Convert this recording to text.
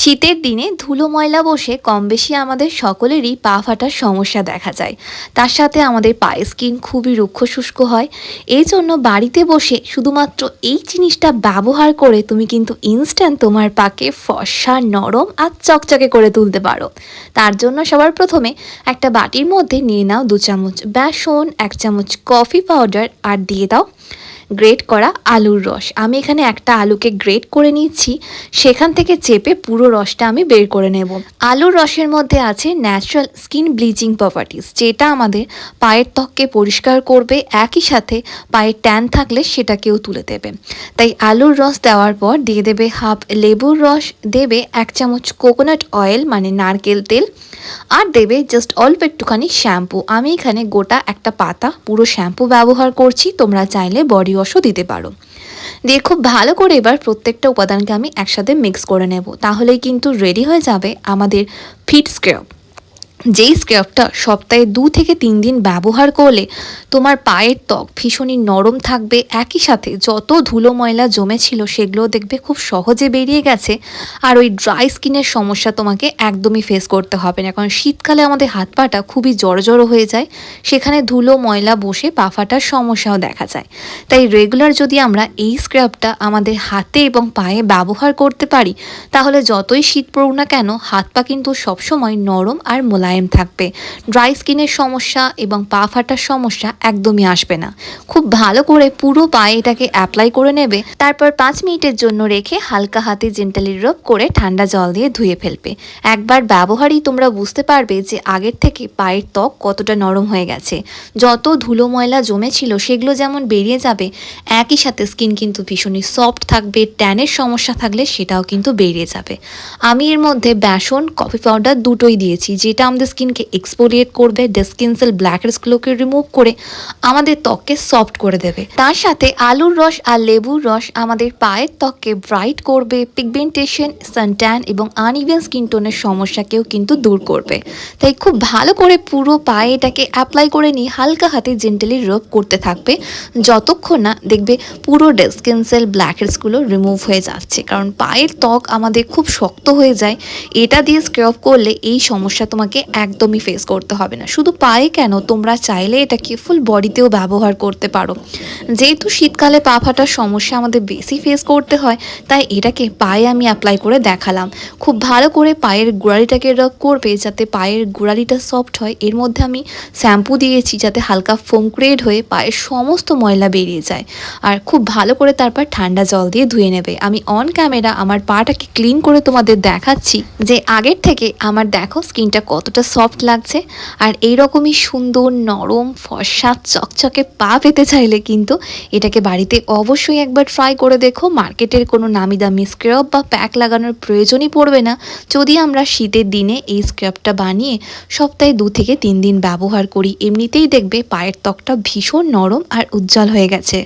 শীতের দিনে ধুলো ময়লা বসে কম বেশি আমাদের সকলেরই পা ফাটার সমস্যা দেখা যায়। তার সাথে আমাদের পায়ের স্কিন খুবই রুক্ষ শুষ্ক হয়। এই জন্য বাড়িতে বসে শুধুমাত্র এই জিনিসটা ব্যবহার করে তুমি কিন্তু ইনস্ট্যান্ট তোমার পাকে ফর্সা, নরম আর চকচকে করে তুলতে পারো। তার জন্য সবার প্রথমে একটা বাটির মধ্যে নিয়ে নাও দু চামচ বেসন, এক চামচ কফি পাউডার আর দিয়ে দাও। গ্রেট করা আলুর রস। আমি এখানে একটা আলুকে গ্রেট করে নিচ্ছি, সেখান থেকে চেপে পুরো রসটা আমি বের করে নেব। আলুর রসের মধ্যে আছে ন্যাচারাল স্কিন ব্লিচিং প্রপার্টিস যেটা আমাদের পায়ের ত্বককে পরিষ্কার করবে, একই সাথে পায়ের ট্যান থাকলে সেটাকেও তুলে দেবে। তাই আলুর রস দেওয়ার পর দিয়ে দেবে হাফ লেবুর রস, দেবে এক চামচ কোকোনাট অয়েল মানে নারকেল তেল, আর দেবে জাস্ট অল্প একটুখানি শ্যাম্পু আমি এখানে গোটা একটা পাতা, পুরো শ্যাম্পু ব্যবহার করছি, তোমরা চাইলে বডি ওয়াশও দিতে পারো। দিয়ে খুব ভালো করে এবার প্রত্যেকটা উপাদানকে আমি একসাথে মিক্স করে নেব। তাহলেই কিন্তু রেডি হয়ে যাবে আমাদের ফিট স্ক্রাব যেই স্ক্রাবটা সপ্তাহে দু থেকে তিন দিন ব্যবহার করলে তোমার পায়ের ত্বক ভীষণই নরম থাকবে, একই সাথে যত ধুলো ময়লা জমেছিল সেগুলো দেখবে খুব সহজে বেরিয়ে গেছে আর ওই ড্রাই স্কিনের সমস্যা তোমাকে একদমই ফেস করতে হবে না। কারণ শীতকালে আমাদের হাত পাটা খুবই জড়ো হয়ে যায়, সেখানে ধুলো ময়লা বসে পা ফাটার সমস্যাও দেখা যায়। তাই রেগুলার যদি আমরা এই স্ক্রাবটা আমাদের হাতে এবং পায়ে ব্যবহার করতে পারি, তাহলে যতই শীত পড়ুক না কেন, হাত পা কিন্তু সবসময় নরম আর মোলায়েম থাকবে। ড্রাই স্কিনের সমস্যা এবং পা ফাটার সমস্যা একদমই আসবে না। খুব ভালো করে পুরো পায়ে এটাকে অ্যাপ্লাই করে নেবে, তারপর পাঁচ মিনিটের জন্য রেখে হালকা হাতে জেন্টালি রোপ করে ঠান্ডা জল দিয়ে ধুয়ে ফেলবে। একবার ব্যবহারই তোমরা বুঝতে পারবে যে আগের থেকে পায়ের ত্বক কতটা নরম হয়ে গেছে। যত ধুলো ময়লা জমেছিল সেগুলো যেমন বেরিয়ে যাবে, একই সাথে স্কিন কিন্তু ভীষণই সফট থাকবে, ট্যানের সমস্যা থাকলে সেটাও কিন্তু বেরিয়ে যাবে। আমি এর মধ্যে বেসন কফি পাউডার দুটোই দিয়েছি, যেটা স্কিনকে এক্সপোরিয়েট করবে ডেস্কিন সেল ব্ল্যাক হেডসগুলোকে রিমুভ করে আমাদের ত্বককে সফট করে দেবে। তার সাথে আলুর রস আর লেবুর রস আমাদের পায়ের ত্বককে ব্রাইট করবে পিগমেন্টেশন সানট্যান এবং আনইভেন স্কিন টোনের সমস্যাকেও কিন্তু দূর করবে। তাই খুব ভালো করে পুরো পায়ে এটাকে অ্যাপ্লাই করে নিয়ে হালকা হাতে জেন্টালি রব করতে থাকবে, যতক্ষণ না দেখবে পুরো ডেস্কিন সেল ব্ল্যাক হেডসগুলো রিমুভ হয়ে যাচ্ছে। কারণ পায়ের ত্বক আমাদের খুব শক্ত হয়ে যায়, এটা দিয়ে স্ক্রাব করলে এই সমস্যা তোমাকে একদমই ফেস করতে হবে না। শুধু পায়ে কেন? তোমরা চাইলে এটাকে ফুল বডিতেও ব্যবহার করতে পারো। যেহেতু শীতকালে পা ফাটার সমস্যা আমাদের বেশি ফেস করতে হয়, তাই এটাকে পায়ে আমি অ্যাপ্লাই করে দেখালাম। খুব ভালো করে পায়ের গোড়ালিটাকে রাব করবে যাতে পায়ের গোড়ালিটা সফট হয়। এর মধ্যে আমি শ্যাম্পু দিয়েছি যাতে হালকা ফোম ক্রিয়েট হয়ে পায়ের সমস্ত ময়লা বেরিয়ে যায়। আর খুব ভালো করে তারপর ঠান্ডা জল দিয়ে ধুয়ে নেবে। আমি অন ক্যামেরা আমার পাটাকে ক্লিন করে তোমাদের দেখাচ্ছি যে আগের থেকে আমার দেখো স্কিনটা কতটা সফট লাগছে। আর এইরকমই সুন্দর, নরম, ফর্সা, চকচকে পা পেতে চাইলে কিন্তু এটাকে বাড়িতে অবশ্যই একবার ট্রাই করে দেখো। মার্কেটের কোনো নামি দামি স্ক্রাব বা প্যাক লাগানোর প্রয়োজনই পড়বে না। যদি আমরা শীতের দিনে এই স্ক্রাবটা বানিয়ে সপ্তাহে দু থেকে তিন দিন ব্যবহার করি, এমনিতেই দেখবে পায়ের ত্বকটা ভীষণ নরম আর উজ্জ্বল হয়ে গেছে।